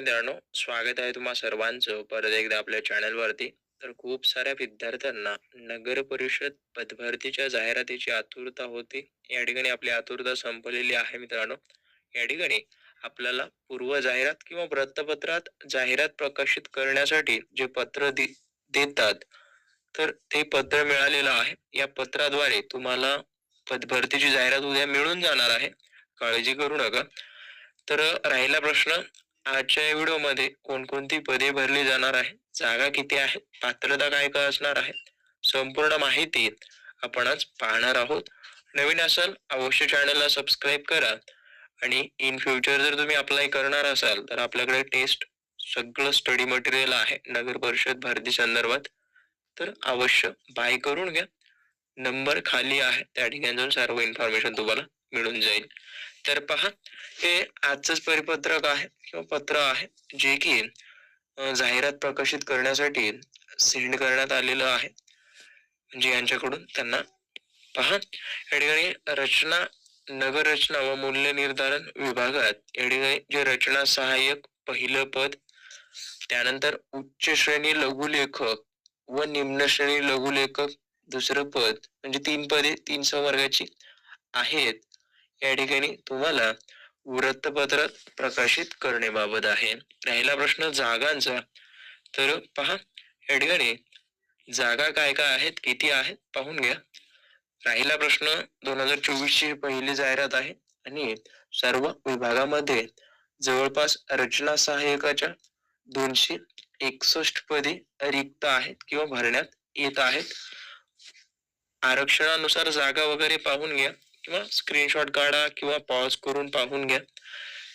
मित्रांनो स्वागत आहे तुम्हा सर्वांचं परत एकदा आपल्या चॅनलवरती. तर खूप साऱ्या विद्यार्थ्यांना नगर परिषद पदभरतीच्या जाहिरातीची आतुरता होती. या ठिकाणी आपली आतुरता संपलेली आहे मित्रांनो. या ठिकाणी आपल्याला पूर्व जाहिरात किंवा वृत्तपत्रात जाहिरात प्रकाशित करण्यासाठी जे पत्र देतात तर ते पत्र मिळालेलं आहे. या पत्राद्वारे तुम्हाला पदभरतीची जाहिरात उद्या मिळून जाणार आहे. काळजी करू नका. तर राहिला प्रश्न आजच्या या व्हिडिओमध्ये कोणकोणती पदे भरली जाणार आहे जागा किती आहे पात्रता काय काय असणार आहे संपूर्ण माहिती आपण आज पाहणार आहोत. नवीन असाल अवश्य चॅनलला सबस्क्राईब करा. आणि इन फ्युचर जर तुम्ही अप्लाय करणार असाल तर आपल्याकडे टेस्ट सगळं स्टडी मटेरियल आहे नगर परिषद भरती संदर्भात. तर अवश्य बाय करून घ्या. नंबर खाली आहे त्या ठिकाणी जाऊन सर्व इन्फॉर्मेशन तुम्हाला मिळून जाईल. तर पहा हे आजच परिपत्रक आहे किंवा पत्र आहे जे की जाहिरात प्रकाशित करण्यासाठी सेंड करण्यात आलेलं आहे. म्हणजे यांच्याकडून त्यांना पहा या ठिकाणी रचना नगर रचना व मूल्य निर्धारण विभागात या ठिकाणी जे रचना सहाय्यक पहिलं पद त्यानंतर उच्च श्रेणी लघुलेखक व निम्न श्रेणी लघुलेखक दुसरं पद म्हणजे तीन पदे तीन संवर्गाची आहेत. या ठिकाणी तुम्हाला वृत्तपत्रात प्रकाशित करण्याबाबत आहे. राहिला प्रश्न जागांचा. तर पहा या ठिकाणी जागा काय काय आहेत किती आहेत पाहून घ्या. राहिला प्रश्न दोन हजार चोवीस ची पहिली जाहिरात आहे आणि सर्व विभागामध्ये जवळपास रचना सहाय्यकाच्या दोनशे एकसष्ट पदे रिक्त आहेत किंवा भरण्यात येत आहेत. आरक्षणानुसार जागा वगैरे पाहून घ्या. किंवा स्क्रीनशॉट काढा किंवा पॉज करून पाहून घ्या.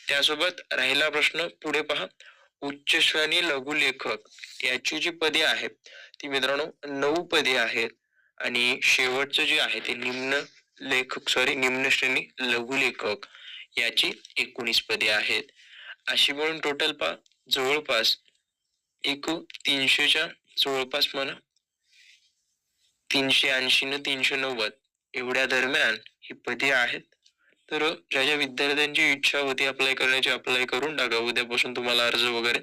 त्यासोबत राहिला प्रश्न पुढे पहा. उच्च श्रेणी लघुलेखक याची जी पदे आहेत ती मित्रांनो नऊ पदे आहेत. आणि शेवटचं जे आहे ते निम्न लेखक सॉरी निम्न श्रेणी लघुलेखक याची एकोणीस पदे आहेत. अशी म्हणून टोटल पा जवळपास एकूण तीनशेच्या जवळपास म्हणा. तीनशे ऐंशी न तीनशे नव्वद एवढ्या दरम्यान ही पदे आहेत. तर ज्या ज्या विद्यार्थ्यांची इच्छा होती अप्लाय करण्याची अप्लाय करून टाका. उद्यापासून तुम्हाला अर्ज वगैरे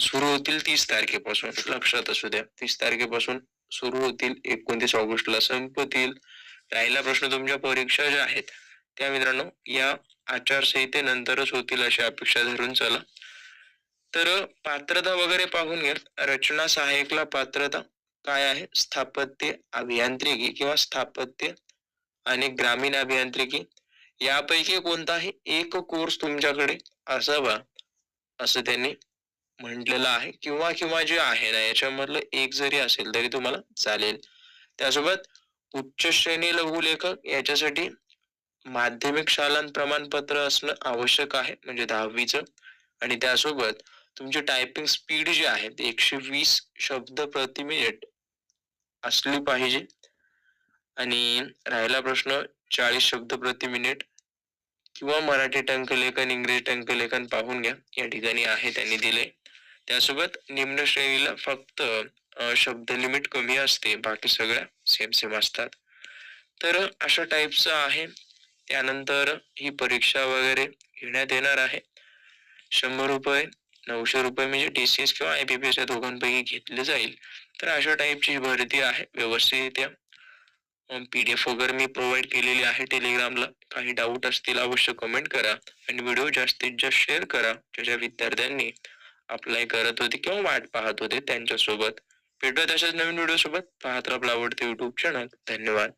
सुरू होतील तीस तारखेपासून. लक्षात असू द्या. तीस तारखेपासून सुरू होतील एकोणतीस ऑगस्टला संपतील. राहिला प्रश्न तुमच्या परीक्षा ज्या आहेत त्या मित्रांनो या आचारसंहितेनंतरच होतील अशी अपेक्षा धरून चला. तर पात्रता वगैरे पाहून घ्या रचना सहाय्यकला पात्रता काय आहे? स्थापत्य अभियांत्रिकी किंवा स्थापत्य आणि ग्रामीण अभियांत्रिकी यापैकी कोणताही एक कोर्स तुमच्याकडे असावा असं त्यांनी म्हटलेलं आहे. किंवा किंवा जे आहे ना याच्यामधलं एक जरी असेल तरी तुम्हाला चालेल. त्यासोबत उच्च श्रेणी लघुलेखक याच्यासाठी माध्यमिक शालांत प्रमाणपत्र असणं आवश्यक आहे म्हणजे दहावीचं. आणि त्यासोबत तुमची टायपिंग स्पीड जी आहे ती एकशे वीस शब्द प्रति मिनिट असली पाहिजे. आणि राहिला प्रश्न चाळीस शब्द प्रति मिनिट किंवा मराठी टंकलेखन इंग्रजी टंकलेखन पाहून घ्या. या ठिकाणी आहे त्यांनी दिले. त्यासोबत निम्न श्रेणीला फक्त शब्द लिमिट कमी असते. बाकी सगळ्या सेम सेम असतात. तर अशा टाईपचं आहे. त्यानंतर ही परीक्षा वगैरे घेण्यात येणार आहे. शंभर रुपये नऊशे रुपये म्हणजे टी सी एस किंवा आय बी पी एस या दोघांपैकी घेतले जाईल. तर अशा टाईपची भरती आहे. व्यवस्थित पी डी एफ वगैरे मी प्रोव्हाइड केलेली आहे टेलिग्रामला काही डाऊट असतील अवश्य कमेंट करा. आणि व्हिडिओ जास्तीत जास्त शेअर करा. ज्या ज्या विद्यार्थ्यांनी अप्लाय करत होते किंवा वाट पाहत होते त्यांच्यासोबत. भेटूया तशाच नवीन व्हिडिओ सोबत. पाहत राहा आपला आवडते युट्यूब चॅनल धन्यवाद.